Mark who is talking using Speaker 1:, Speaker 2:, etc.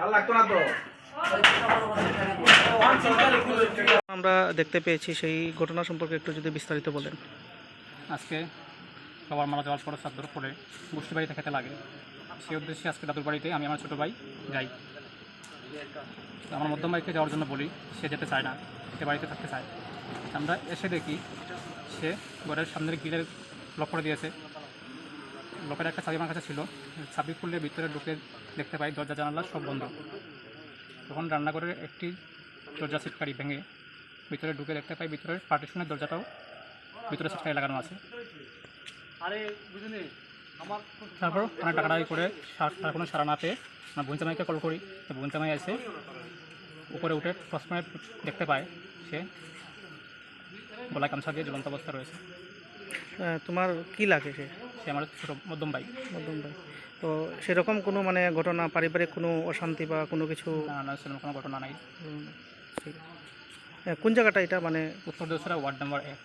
Speaker 1: আর লাগতো না তো
Speaker 2: আমরা দেখতে পেয়েছি সেই ঘটনা সম্পর্কে একটু যদি বিস্তারিত বলেন।
Speaker 3: আজকে বাবার মারা যাওয়ার পরে চার পরে গোষ্ঠী বাড়িতে খেতে লাগে। সেই উদ্দেশ্যে আজকে দাদুর বাড়িতে আমি আমার ছোটো ভাই যাই। আমার মধ্যম ভাইকে যাওয়ার জন্য বলি, সে যেতে চায় না, সে বাড়িতে থাকতে চায়। আমরা এসে দেখি, সে ঘরের সামনের গিলের লক করে দিয়েছে। লকের একটা চাবি আমার কাছে ছিল। চাবি খুললে ভিতরে ঢুকে দেখতে পাই, দরজা, জানালা সব বন্ধ। তখন রান্নাঘরের একটি দরজা সিটকারি ভেঙে ভিতরে ঢুকে দেখতে পাই, ভিতরের পার্টিশনের দরজাটাও ভিতরে সিটকারি লাগানো আছে। তারপর অনেক টাকাটাই করে তার কোনো সারা না পেয়ে আমার বোনচামাইকে কল করি। তো বোনচামাই এসে উপরে উঠে প্রশ্নে দেখতে পায় সে। গলায় গামছা দিয়ে ঝুলন্ত অবস্থা রয়েছে।
Speaker 2: তোমার কি লাগে সে?
Speaker 3: সে আমার ছোটো মধ্যম ভাই।
Speaker 2: মধ্যম ভাই। তো সেরকম কোনো মানে ঘটনা পারিবারিক কোনো অশান্তি বা কোনো কিছু?
Speaker 3: না না সেরকম কোনো ঘটনা নাই।
Speaker 2: কোন জায়গাটা এটা মানে?
Speaker 3: উত্তর দশরা ওয়ার্ড নাম্বার এক।